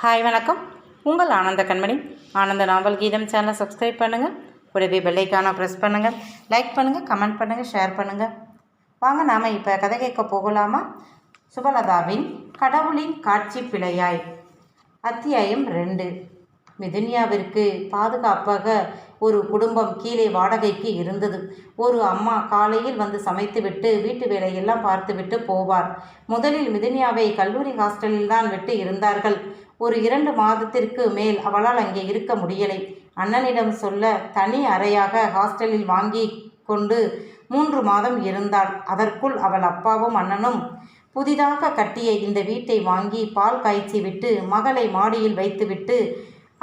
Hi வணக்கம். உங்கள் ஆனந்த கண்மணி. ஆனந்த நாவல் கீதம் சேனலை சப்ஸ்கிரைப் பண்ணுங்கள் கூடவே பெல்லைக்கான ப்ரெஸ் பண்ணுங்கள் லைக் பண்ணுங்கள் கமெண்ட் பண்ணுங்கள் ஷேர் பண்ணுங்கள் வாங்க நாம் இப்போ கதை கேட்க போகலாமா? சுபலதாவின் கடவுளின் காட்சி பிழையாய். அத்தியாயம் ரெண்டு. மிதுன்யாவிற்கு பாதுகாப்பாக ஒரு குடும்பம் கீழே வாடகைக்கு இருந்தது. ஒரு அம்மா காலையில் வந்து சமைத்துவிட்டு வீட்டு வேலையெல்லாம் பார்த்துவிட்டு போவார். முதலில் மிதுன்யாவை கல்லூரி ஹாஸ்டலில் தான் விட்டு இருந்தார்கள். ஒரு இரண்டு மாதத்திற்கு மேல் அவளால் அங்கே இருக்க முடியலை. அண்ணனிடம் சொல்ல தனி அறையாக ஹாஸ்டலில் வாங்கி கொண்டு மூன்று மாதம் இருந்தாள். அதற்குள் அவள் அப்பாவும் அண்ணனும் புதிதாக கட்டிய இந்த வீட்டை வாங்கி பால் காய்ச்சி விட்டு மகளை மாடியில் வைத்துவிட்டு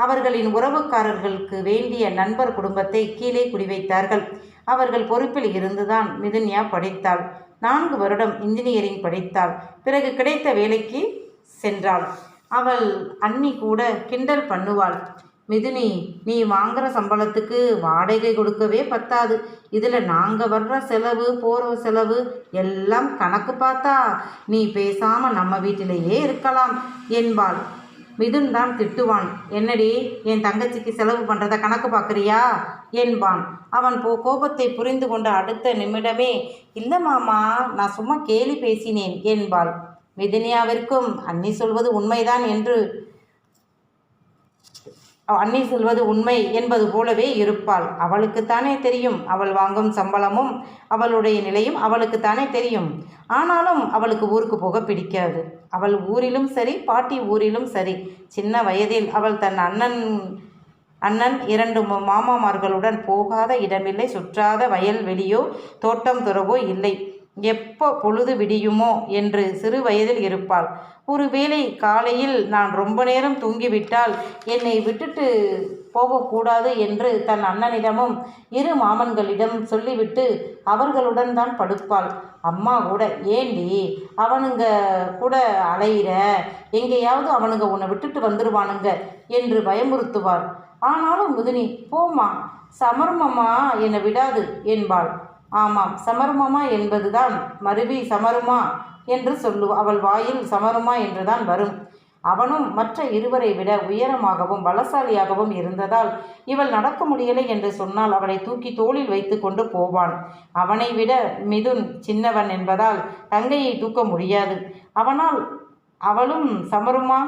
அவர்களின் உறவுக்காரர்களுக்கு வேண்டிய நண்பர் குடும்பத்தை கீழே குடிவைத்தார்கள். அவர்கள் பொறுப்பில் இருந்துதான் மிதுன்யா படித்தாள். நான்கு வருடம் இன்ஜினியரிங் படித்தாள். பிறகு கிடைத்த வேலைக்கு சென்றாள். அவள் அண்ணி கூட கிண்டல் பண்ணுவாள். மிதுனி நீ வாங்குற சம்பளத்துக்கு வாடகை கொடுக்கவே பத்தாது. இதில் நாங்கள் வர்ற செலவு போகிற செலவு எல்லாம் கணக்கு பார்த்தா நீ பேசாமல் நம்ம வீட்டிலேயே இருக்கலாம் என்பாள். மிதுன் தான் திட்டுவான். என்னடி என் தங்கச்சிக்கு செலவு பண்ணுறத கணக்கு பார்க்குறியா? என்பான். அவன் போ கோபத்தை புரிந்து கொண்ட அடுத்த நிமிடமே இல்லை மாமா நான் சும்மா கேலி பேசினேன் என்பாள். மிதுனியாவிற்கும் அன்னி சொல்வது உண்மைதான் என்று அன்னி சொல்வது உண்மை என்பது போலவே இருப்பாள். அவளுக்குத்தானே தெரியும் அவள் வாங்கும் சம்பளமும் அவளுடைய நிலையும் அவளுக்குத்தானே தெரியும். ஆனாலும் அவளுக்கு ஊருக்கு போக பிடிக்காது. அவள் ஊரிலும் சரி பாட்டி ஊரிலும் சரி. சின்ன வயதில் அவள் தன் அண்ணன் அண்ணன் இரண்டு மாமாமார்களுடன் போகாத இடமில்லை சுற்றாத வயல் வெளியோ தோட்டம் துறவோ இல்லை. எப்போ பொழுது விடியுமோ என்று சிறு வயதில் இருப்பாள். ஒருவேளை காலையில் நான் ரொம்ப நேரம் தூங்கிவிட்டால் என்னை விட்டுட்டு போகக்கூடாது என்று தன் அண்ணனிடமும் இரு மாமன்களிடம் சொல்லிவிட்டு அவர்களுடன் தான் படுப்பாள். அம்மா கூட ஏண்டி அவனுங்க கூட அலையிற? எங்கேயாவது அவனுங்க உன்னை விட்டுட்டு வந்துடுவானுங்க என்று பயமுறுத்துவார் ஆனாலும் முதினி போமா சமர்மம்மா என்னை விடாது என்பாள். ஆமாம் சமருமமா என்பதுதான். மருவி சமருமா என்று சொல்லு அவள் வாயில் சமருமா என்றுதான் வரும். அவனும் மற்ற இருவரை விட உயரமாகவும் பலசாலியாகவும் இருந்ததால் இவள் நடக்க முடியலை என்று சொன்னால் அவளை தூக்கி தோளில் வைத்து கொண்டு போவான். அவனை விட மிதுன் சின்னவன் என்பதால் தங்கையை தூக்க முடியாது. அவனால் அவளும் சமருமா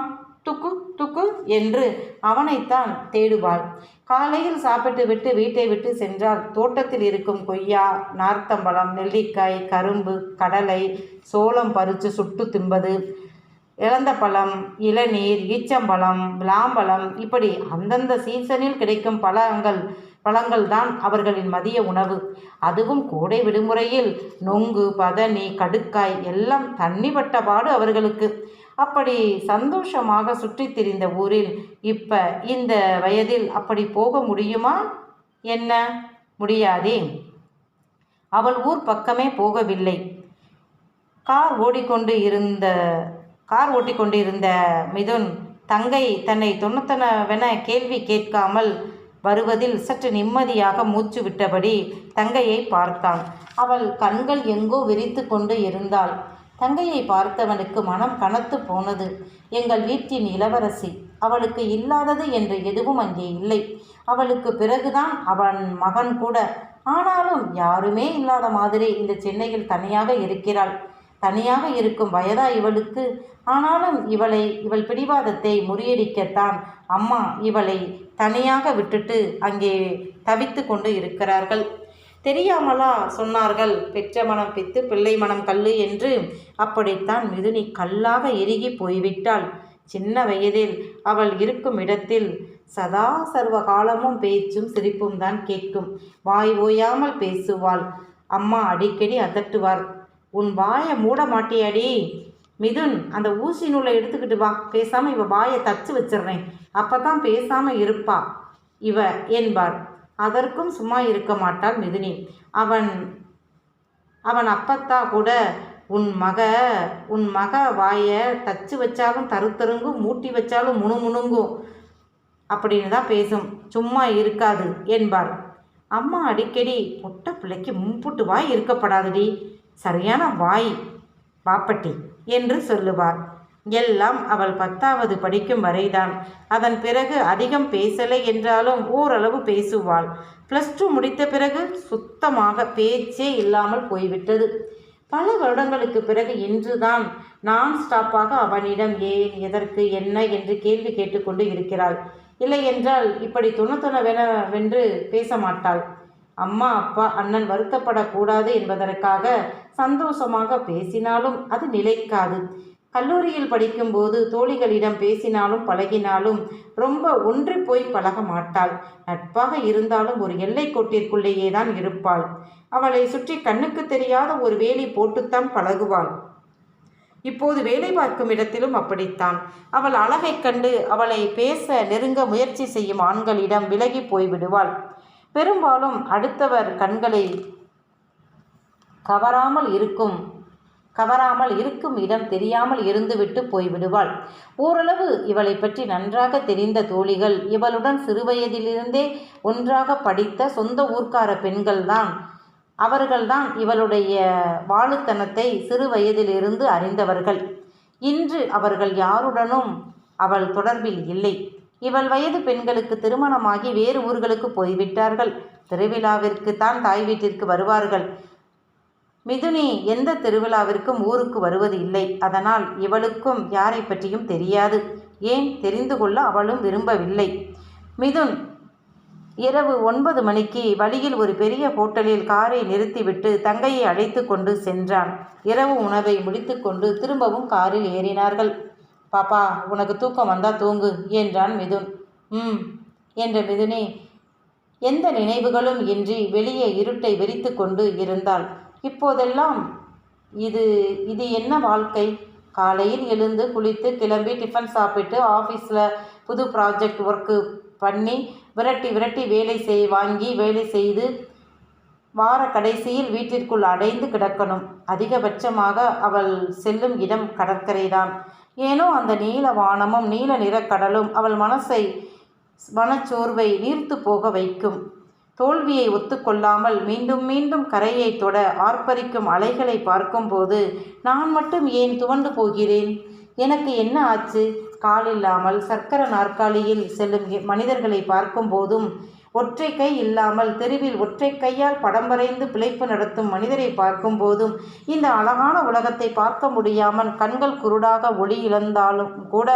துக்கு துக்கு என்று அவனைத்தான் தேடுவாள். காலையில் சாப்பிட்டு விட்டு வீட்டை விட்டு சென்றால் தோட்டத்தில் இருக்கும் கொய்யா நார்த்தம்பழம் நெல்லிக்காய் கரும்பு கடலை சோளம் பறித்து சுட்டு தின்பது இழந்த பழம் இளநீர் ஈச்சம்பழம் விளாம்பழம் இப்படி அந்தந்த சீசனில் கிடைக்கும் பழங்கள் பழங்கள் தான் அவர்களின் மதிய உணவு. அதுவும் கோடை விடுமுறையில் நொங்கு பதனி கடுக்காய் எல்லாம் தண்ணி பட்டபாடு அவர்களுக்கு. அப்படி சந்தோஷமாக சுற்றித் திரிந்த ஊரில் இப்போ இந்த வயதில் அப்படி போக முடியுமா? என்ன? முடியாதே. அவள் ஊர் பக்கமே போகவில்லை. கார் ஓடிக்கொண்டு இருந்த கார் ஓட்டிக்கொண்டிருந்த மிதுன் தங்கை தன்னை தொண்ணூத்தனவென கேள்வி கேட்காமல் வருவதில் சற்று நிம்மதியாக மூச்சு விட்டபடி தங்கையை பார்த்தான். அவள் கண்கள் எங்கோ விரித்து கொண்டு இருந்தாள். தங்கையை பார்த்தவனுக்கு மனம் கனத்து போனது. எங்கள் வீட்டின் இளவரசி அவளுக்கு இல்லாதது என்று எதுவும் அங்கே இல்லை. அவளுக்கு பிறகுதான் அவன் மகன் கூட. ஆனாலும் யாருமே இல்லாத மாதிரி இந்த சென்னையில் தனியாக இருக்கிறாள். தனியாக இருக்கும் வயதா இவளுக்கு. ஆனாலும் இவளை இவள் பிடிவாதத்தை முறியடிக்கத்தான். அம்மா இவளை தனியாக விட்டுட்டு அங்கே தவித்து கொண்டு இருக்கிறார்கள். தெரியாமலா சொன்னார்கள். பெற்ற மனம் பித்து பிள்ளை மனம் கல்லு என்று. அப்படித்தான் மிதுனி கல்லாக எருகி போய்விட்டாள். சின்ன வயதில் அவள் இருக்கும் இடத்தில் சதா சர்வ காலமும் பேச்சும் சிரிப்பும் தான் கேட்கும். வாய் ஓயாமல் பேசுவாள். அம்மா அடிக்கடி அதட்டுவார். உன் வாயை மூட மாட்டியாடி. மிதுன் அந்த ஊசி நூலை எடுத்துக்கிட்டு வா. பேசாமல் இவ வாயை தச்சு வச்சிடுறேன். அப்போ தான் பேசாமல் இருப்பா. இவ என்பார் அதற்கும் சும்மா இருக்க மாட்டாள் மிதுனி. அவன் அவன் அப்பத்தா கூட உன் மக உன் மக வாயை தச்சு வச்சாலும் தருத்தருங்கும் மூட்டி வச்சாலும் முணுமுணுங்கும். அப்படின்னு தான் பேசும். சும்மா இருக்காது என்பார் அம்மா அடிக்கடி பொட்ட பிள்ளைக்கு முன்புட்டு வாய் இருக்கப்படாதடி. சரியான வாய் பாப்பட்டி என்று சொல்லுவார் எல்லாம் அவள் பத்தாவது படிக்கும் வரைதான். அதன் பிறகு அதிகம் பேசலை என்றாலும் ஓரளவு பேசுவாள். ப்ளஸ் டூ முடித்த பிறகு சுத்தமாக பேச்சே இல்லாமல் போய்விட்டது. பல வருடங்களுக்கு பிறகு இன்றுதான் நான் ஸ்டாப்பாக அவனிடம் ஏன் எதற்கு என்ன? என்று கேள்வி கேட்டுக்கொண்டு இருக்கிறாள். இல்லை என்றால் இப்படி துணத்துணவெனவென்று பேச மாட்டாள். அம்மா அப்பா அண்ணன் வருத்தப்படக்கூடாது என்பதற்காக சந்தோஷமாக பேசினாலும் அது நிலைக்காது. கல்லூரியில் படிக்கும்போது தோழிகளிடம் பேசினாலும் பழகினாலும் ரொம்ப ஒன்றி போய் பழக மாட்டாள். நட்பாக இருந்தாலும் ஒரு எல்லை கோட்டிற்குள்ளேயே தான் இருப்பாள். அவளை சுற்றி கண்ணுக்கு தெரியாத ஒரு வேலி போட்டுத்தான் பழகுவாள். இப்போது வேலை பார்க்கும் இடத்திலும் அப்படித்தான். அவள் அழகைக் கண்டு அவளை பேச நெருங்க முயற்சி செய்யும் ஆண்களிடம் விலகி போய்விடுவாள் பெரும்பாலும் அடுத்தவர் கண்களை கவராமல் இருக்கும் கவராமல் இருக்கும் இடம் தெரியாமல் இருந்துவிட்டு போய்விடுவாள். ஓரளவு இவளை பற்றி நன்றாக தெரிந்த தோழிகள் இவளுடன் சிறுவயதிலிருந்தே ஒன்றாக படித்த சொந்த ஊர்க்கார பெண்கள்தான். அவர்கள்தான் இவளுடைய வாழுத்தனத்தை சிறு வயதிலிருந்து அறிந்தவர்கள். இன்று அவர்கள் யாருடனும் அவள் தொடர்பில் இல்லை. இவள் வயது பெண்களுக்கு திருமணமாகி வேறு ஊர்களுக்கு போய்விட்டார்கள். திருவிழாவிற்கு தான் தாய் வீட்டிற்கு வருவார்கள். மிதுனி எந்த திருவிழாவிற்கும் ஊருக்கு வருவது இல்லை. அதனால் இவளுக்கும் யாரை பற்றியும் தெரியாது. ஏன்? தெரிந்து கொள்ள அவளும் விரும்பவில்லை. மிதுன் இரவு ஒன்பது மணிக்கு வழியில் ஒரு பெரிய ஹோட்டலில் காரை நிறுத்திவிட்டு தங்கையை அழைத்து கொண்டு சென்றான். இரவு உணவை முடித்துக்கொண்டு திரும்பவும் காரில் ஏறினார்கள். பாப்பா உனக்கு தூக்கம் வந்தா தூங்கு என்றான் மிதுன். ம் என்ற மிதுனே எந்த நினைவுகளும் இன்றி வெளியே இருட்டை வெறித்து கொண்டு இருந்தாள். இப்போதெல்லாம் இது இது என்ன வாழ்க்கை? காலையில் எழுந்து குளித்து கிளம்பி டிஃபன் சாப்பிட்டு ஆஃபீஸில் புது ப்ராஜெக்ட் ஒர்க்கு பண்ணி விரட்டி விரட்டி வேலை செய் வாங்கி வேலை செய்து வார கடைசியில் வீட்டிற்குள் அடைந்து கிடக்கணும். அதிகபட்சமாக அவள் செல்லும் இடம் கடற்கரைதான். ஏனோ அந்த நீல வானமும் நீல நிறக்கடலும் அவள் மனசை மனச்சோர்வை நீர்த்து போக வைக்கும். தோல்வியை ஒத்துக்கொள்ளாமல் மீண்டும் மீண்டும் கரையை தொட ஆர்ப்பரிக்கும் அலைகளை பார்க்கும்போது நான் மட்டும் ஏன் துவண்டு போகிறேன்? எனக்கு என்ன ஆச்சு? கால் இல்லாமல் சக்கர நாற்காலியில் செல்லும் மனிதர்களை பார்க்கும்போதும் ஒற்றை கை இல்லாமல் தெருவில் ஒற்றை கையால் படம் வரைந்து பிழைப்பு நடத்தும் மனிதரை பார்க்கும் போதும் இந்த அழகான உலகத்தை பார்க்க முடியாமல் கண்கள் குருடாக ஒளி இழந்தாலும் கூட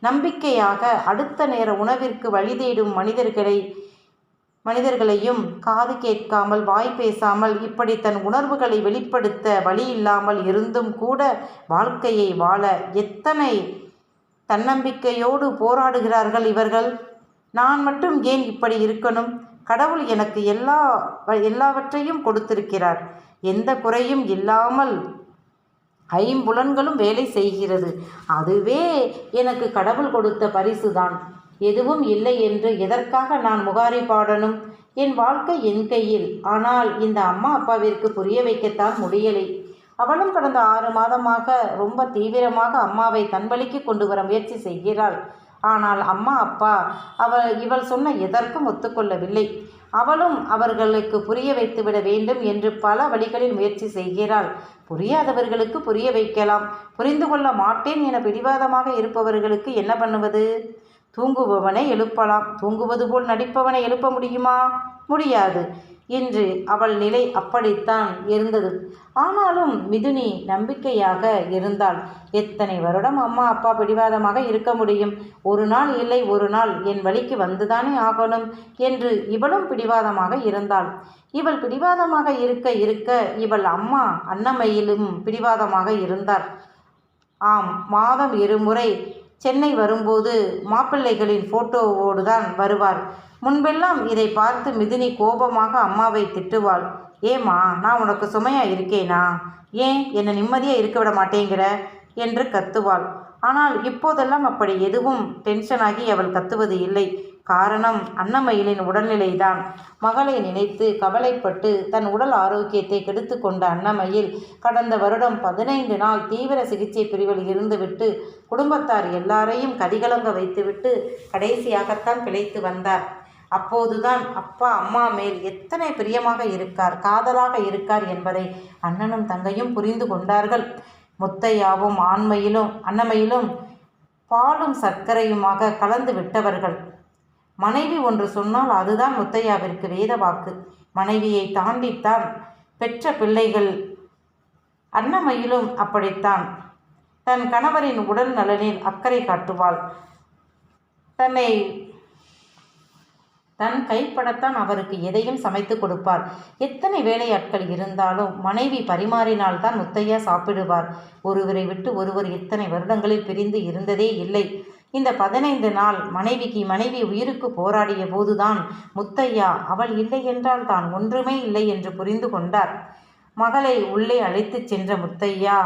நம்பிக்கையாக அடுத்த நேர உணவிற்கு வழி தேடும் மனிதர்களை மனிதர்களையும் காது கேட்காமல் வாய் பேசாமல் இப்படி தன் உணர்வுகளை வெளிப்படுத்த வழி இல்லாமல் இருந்தும் கூட வாழ்க்கையை வாழ எத்தனை தன்னம்பிக்கையோடு போராடுகிறார்கள் இவர்கள்? நான் மட்டும் ஏன் இப்படி இருக்கணும்? கடவுள் எனக்கு எல்லா எல்லாவற்றையும் கொடுத்திருக்கிறார். எந்த குறையும் இல்லாமல் ஐம்புலன்களும் வேலை செய்கிறது. அதுவே எனக்கு கடவுள் கொடுத்த பரிசு தான் எதுவும் இல்லை என்று எதற்காக நான் முகாரி பாடணும்? என் வாழ்க்கை என் கையில். ஆனால் இந்த அம்மா அப்பாவிற்கு புரிய வைக்கத்தான் முடியலை. அவளும் கடந்த ஆறு மாதமாக ரொம்ப தீவிரமாக அம்மாவை தன்வழிக்கு கொண்டு வர முயற்சி செய்கிறாள். ஆனால் அம்மா அப்பா அவள் இவள் சொன்ன எதற்கும் ஒத்துக்கொள்ளவில்லை. அவளும் அவர்களுக்கு புரிய வைத்துவிட வேண்டும் என்று பல வழிகளில் முயற்சி செய்கிறாள். புரியாதவர்களுக்கு புரிய வைக்கலாம். புரிந்து கொள்ள மாட்டேன் என பிடிவாதமாக இருப்பவர்களுக்கு என்ன பண்ணுவது? தூங்குபவனை எழுப்பலாம். தூங்குவது போல் நடிப்பவனை எழுப்ப முடியுமா? முடியாது. இன்று அவள் நிலை அப்படித்தான் இருந்தது. ஆனாலும் மிதுனி நம்பிக்கையாக இருந்தாள். எத்தனை வருடம் அம்மா அப்பா பிடிவாதமாக இருக்க முடியும்? ஒரு நாள் இல்லை ஒரு நாள் என் வழிக்கு வந்துதானே ஆகணும் என்று இவளும் பிடிவாதமாக இருந்தாள். இவள் பிடிவாதமாக இருக்க இருக்க இவள் அம்மா அன்னமையிலும் பிடிவாதமாக இருந்தார். ஆம் மாதம் இருமுறை சென்னை வரும்போது மாப்பிள்ளைகளின் போட்டோவோடு தான் வருவார். முன்பெல்லாம் இதை பார்த்து மிதினி கோபமாக அம்மாவை திட்டுவாள். ஏம்மா நான் உனக்கு சுமையா இருக்கேனா? ஏன் என்னை நிம்மதியாக இருக்க விட மாட்டேங்கிற? என்று கத்துவாள். ஆனால் இப்போதெல்லாம் அப்படி எதுவும் டென்ஷனாகி அவள் கத்துவது இல்லை. காரணம் அன்னமயிலின் உடல்நிலைதான். மகளை நினைத்து கவலைப்பட்டு தன் உடல் ஆரோக்கியத்தை கெடுத்து கொண்ட அன்னமயில் கடந்த வருடம் பதினைந்து நாள் தீவிர சிகிச்சை பிரிவில் இருந்துவிட்டு குடும்பத்தார் எல்லாரையும் கதிகலங்க வைத்துவிட்டு கடைசியாகத்தான் பிழைத்து வந்தார். அப்போதுதான் அப்பா அம்மா மேல் எத்தனை பிரியமாக இருக்கார் காதலாக இருக்கார் என்பதை அண்ணனும் தங்கையும் புரிந்து கொண்டார்கள். முத்தையாவும் ஆண்மையிலும் அன்னமையிலும் பாலும் சர்க்கரையுமாக கலந்து விட்டவர்கள். மனைவி ஒன்று சொன்னால் அதுதான் முத்தையாவிற்கு வேத வாக்கு. மனைவியை தாண்டித்தான் பெற்ற பிள்ளைகள் அன்னமையிலும் அப்படித்தான். தன் கணவரின் உடல் நலனில் அக்கறை காட்டுவாள். தன்னை தன் கைப்படத்தான் அவருக்கு எதையும் சமைத்து கொடுப்பார் எத்தனை வேலையாட்கள் இருந்தாலும் மனைவி பரிமாறினால்தான் முத்தையா சாப்பிடுவார். ஒருவரை விட்டு ஒருவர் இத்தனை வருடங்களில் பிரிந்து இருந்ததே இல்லை. இந்த பதினைந்து நாள் மனைவிக்கு மனைவி உயிருக்கு போராடிய போதுதான் முத்தையா அவள் இல்லை என்றால் தான் ஒன்றுமே இல்லை என்று புரிந்து கொண்டார். மகளை உள்ளே அழைத்துச் சென்ற முத்தையா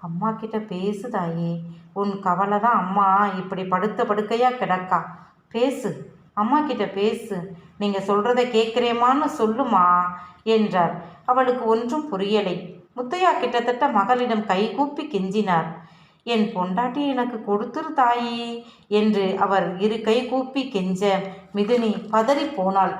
அம்மா கிட்ட பேசு தாயே உன் கவலை தான் அம்மா இப்படி படுத்த படுக்கையா கிடக்கா? பேசு அம்மா கிட்ட பேசு நீங்க சொல்றத கேட்குறேம்மான்னு சொல்லுமா? என்றார். அவளுக்கு ஒன்றும் புரியலை. முத்தையா கிட்டத்தட்ட மகளிடம் கைகூப்பி கெஞ்சினார். என் பொண்டாட்டி எனக்கு கொடுத்துரு தாயி என்று அவர் இரு கை கூப்பி கெஞ்ச மிதுனி பதறி போனாள்.